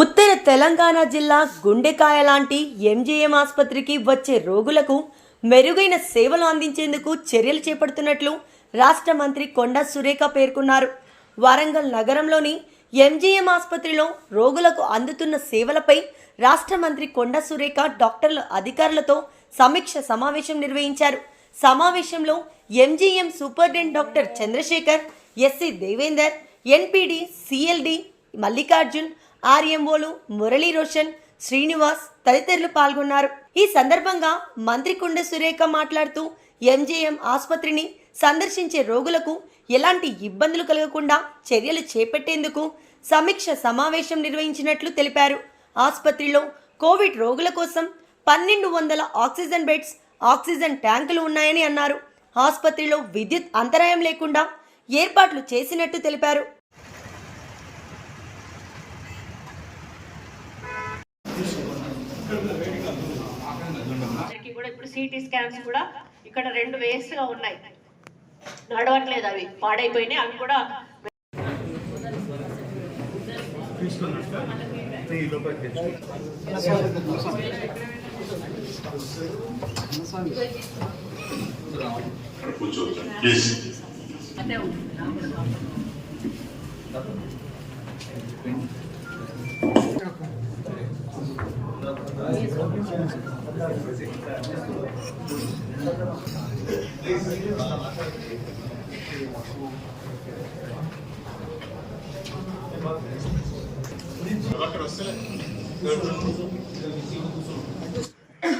ఉత్తర తెలంగాణ జిల్లా గుండెకాయ లాంటి ఎంజీఎం ఆసుపత్రికి వచ్చే రోగులకు మెరుగైన సేవలు అందించేందుకు చర్యలు చేపడుతున్నట్లు రాష్ట్ర మంత్రి కొండా సురేఖ పేర్కొన్నారు. వరంగల్ నగరంలోని ఎంజీఎం ఆసుపత్రిలో రోగులకు అందుతున్న సేవలపై రాష్ట్ర మంత్రి కొండా సురేఖ డాక్టర్ల అధికారులతో సమీక్ష సమావేశం నిర్వహించారు. సమావేశంలో MGM superintendent doctor Chandrasekhar SC Devender NPD CLD Mallikarjun ఆర్ఎంఓలు Murali Roshan Srinivas తదితరులు పాల్గొన్నారు. ఈ సందర్భంగా మంత్రి కుండ సురేఖ మాట్లాడుతూ ఎంజేఎం ఆసుపత్రిని సందర్శించే రోగులకు ఎలాంటి ఇబ్బందులు కలగకుండా చర్యలు చేపట్టేందుకు సమీక్ష సమావేశం నిర్వహించినట్లు తెలిపారు. ఆసుపత్రిలో కోవిడ్ రోగుల కోసం పన్నెండు వందల ఆక్సిజన్ బెడ్స్ ఆక్సిజన్ ట్యాంకులు ఉన్నాయని అన్నారు. ఆసుపత్రిలో విద్యుత్ అంతరాయం లేకుండా ఏర్పాట్లు చేసినట్టు తెలిపారు. సిటీ స్కాన్స్ కూడా ఇక్కడ రెండు వేస్ట్గా ఉన్నాయి. నడవట్లేదు అవి పాడైపోయినాయి అవి కూడా ప్లీజ్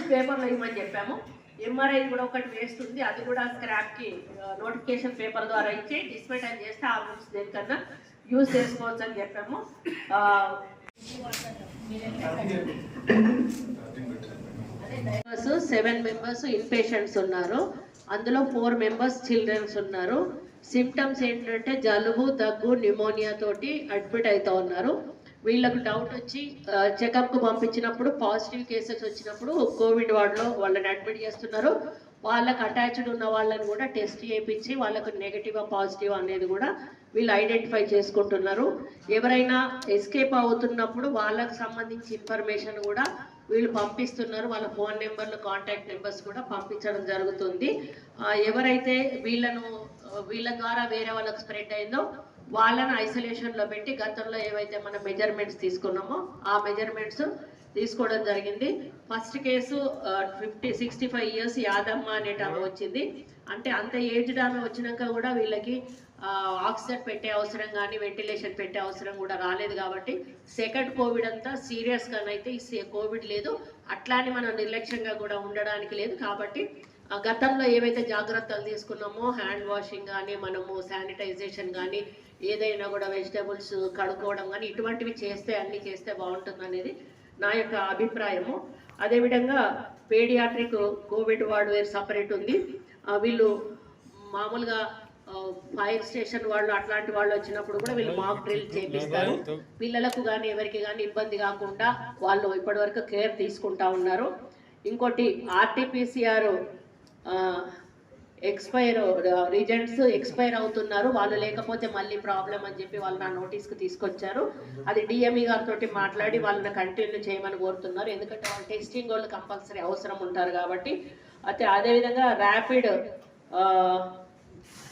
పేపర్లో ఇవ్వమని చెప్పాము. ఎంఆర్ఐ కూడా ఒకటి వేస్ట్ ఉంది అది కూడా స్క్రాప్కి నోటిఫికేషన్ పేపర్ ద్వారా ఇచ్చి డిస్మెటైన్ చేస్తే ఆ రూమ్స్ దేనికన్నా యూజ్ చేసుకోవచ్చు అని చెప్పాము సెవెన్ మెంబర్స్ ఇన్ పేషెంట్స్ ఉన్నారు. అందులో ఫోర్ మెంబర్స్ చిల్డ్రన్స్ ఉన్నారు. సిమ్టమ్స్ ఏంటంటే జలుబు దగ్గు న్యూమోనియా తోటి అడ్మిట్ అవుతా ఉన్నారు. వీళ్ళకు డౌట్ వచ్చి చెకప్కు పంపించినప్పుడు పాజిటివ్ కేసెస్ వచ్చినప్పుడు కోవిడ్ వార్డులో వాళ్ళని అడ్మిట్ చేస్తున్నారు. వాళ్ళకి అటాచ్డ్ ఉన్న వాళ్ళని కూడా టెస్ట్ చేయించి వాళ్ళకు నెగటివ్ పాజిటివ్ అనేది కూడా వీళ్ళు ఐడెంటిఫై చేసుకుంటున్నారు. ఎవరైనా ఎస్కేప్ అవుతున్నప్పుడు వాళ్ళకు సంబంధించి ఇన్ఫర్మేషన్ కూడా వీళ్ళు పంపిస్తున్నారు. వాళ్ళ ఫోన్ నెంబర్లు కాంటాక్ట్ నెంబర్స్ కూడా పంపించడం జరుగుతుంది. ఎవరైతే వీళ్ళను వీళ్ళ ద్వారా వేరే వాళ్ళకు స్ప్రెడ్ అయిందో వాళ్ళని ఐసోలేషన్లో పెట్టి గతంలో ఏవైతే మనం మెజర్మెంట్స్ తీసుకున్నామో ఆ మెజర్మెంట్స్ తీసుకోవడం జరిగింది. First case fifty sixty five years Yadamma అనేట ఆమె వచ్చింది. అంటే అంత ఏజ్డ్ ఆమె వచ్చినాక కూడా వీళ్ళకి ఆక్సిజన్ పెట్టే అవసరం కానీ వెంటిలేషన్ పెట్టే అవసరం కూడా రాలేదు కాబట్టి సెకండ్ కోవిడ్ అంతా సీరియస్ గానైతే ఈ కోవిడ్ లేదు. అట్లానే మనం నిర్లక్ష్యంగా కూడా ఉండడానికి లేదు కాబట్టి గతంలో ఏవైతే జాగ్రత్తలు తీసుకున్నామో హ్యాండ్ వాషింగ్ కానీ మనము శానిటైజేషన్ కానీ ఏదైనా కూడా వెజిటబుల్స్ కడుక్కోవడం కానీ ఇటువంటివి చేస్తే అన్ని చేస్తే బాగుంటుంది అనేది నా యొక్క అభిప్రాయము. అదేవిధంగా పేడియాట్రిక్ కోవిడ్ వార్డ్ వేరు సపరేట్ ఉంది. వీళ్ళు మామూలుగా ఫైర్ స్టేషన్ వాళ్ళు అట్లాంటి వాళ్ళు వచ్చినప్పుడు కూడా వీళ్ళు మాక్ డ్రిల్ చేపిస్తారు. పిల్లలకు కానీ ఎవరికి కానీ ఇబ్బంది కాకుండా వాళ్ళు ఇప్పటివరకు కేర్ తీసుకుంటా ఉన్నారు. ఇంకోటి ఆర్టీపీసీఆర్ ఎక్స్పైర్ రిజల్ట్స్ ఎక్స్పైర్ అవుతున్నారు. వాళ్ళు లేకపోతే మళ్ళీ ప్రాబ్లం అని చెప్పి వాళ్ళు నా నోటీస్కి తీసుకొచ్చారు. అది డిఎంఈ గారితో మాట్లాడి వాళ్ళని కంటిన్యూ చేయమని కోరుతున్నారు. ఎందుకంటే వాళ్ళు టెస్టింగ్ వాళ్ళు కంపల్సరీ అవసరం ఉంటారు కాబట్టి. అయితే అదేవిధంగా ర్యాపిడ్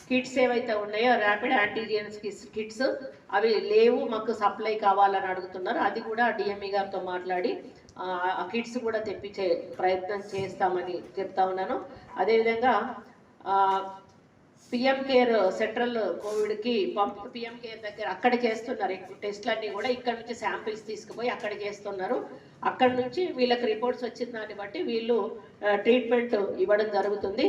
కిట్స్ ఏవైతే ఉన్నాయో ర్యాపిడ్ యాంటీజియన్స్ కిట్స్ అవి లేవు మాకు సప్లై కావాలని అడుగుతున్నారు. అది కూడా డిఎంఈ గారితో మాట్లాడి ఆ, ఆ కిట్స్ కూడా తెప్పించే ప్రయత్నం చేస్తామని చెప్తా ఉన్నాను. అదేవిధంగా పిఎం కేర్ సెంట్రల్ కోవిడ్కి పంప్ పిఎం కేర్ దగ్గర అక్కడ చేస్తున్నారు ఎక్కువ టెస్ట్లన్నీ కూడా. ఇక్కడ నుంచి శాంపిల్స్ తీసుకుపోయి అక్కడ చేస్తున్నారు. అక్కడ నుంచి వీళ్ళకి రిపోర్ట్స్ వచ్చిన దాన్ని బట్టి వీళ్ళు ట్రీట్మెంట్ ఇవ్వడం జరుగుతుంది.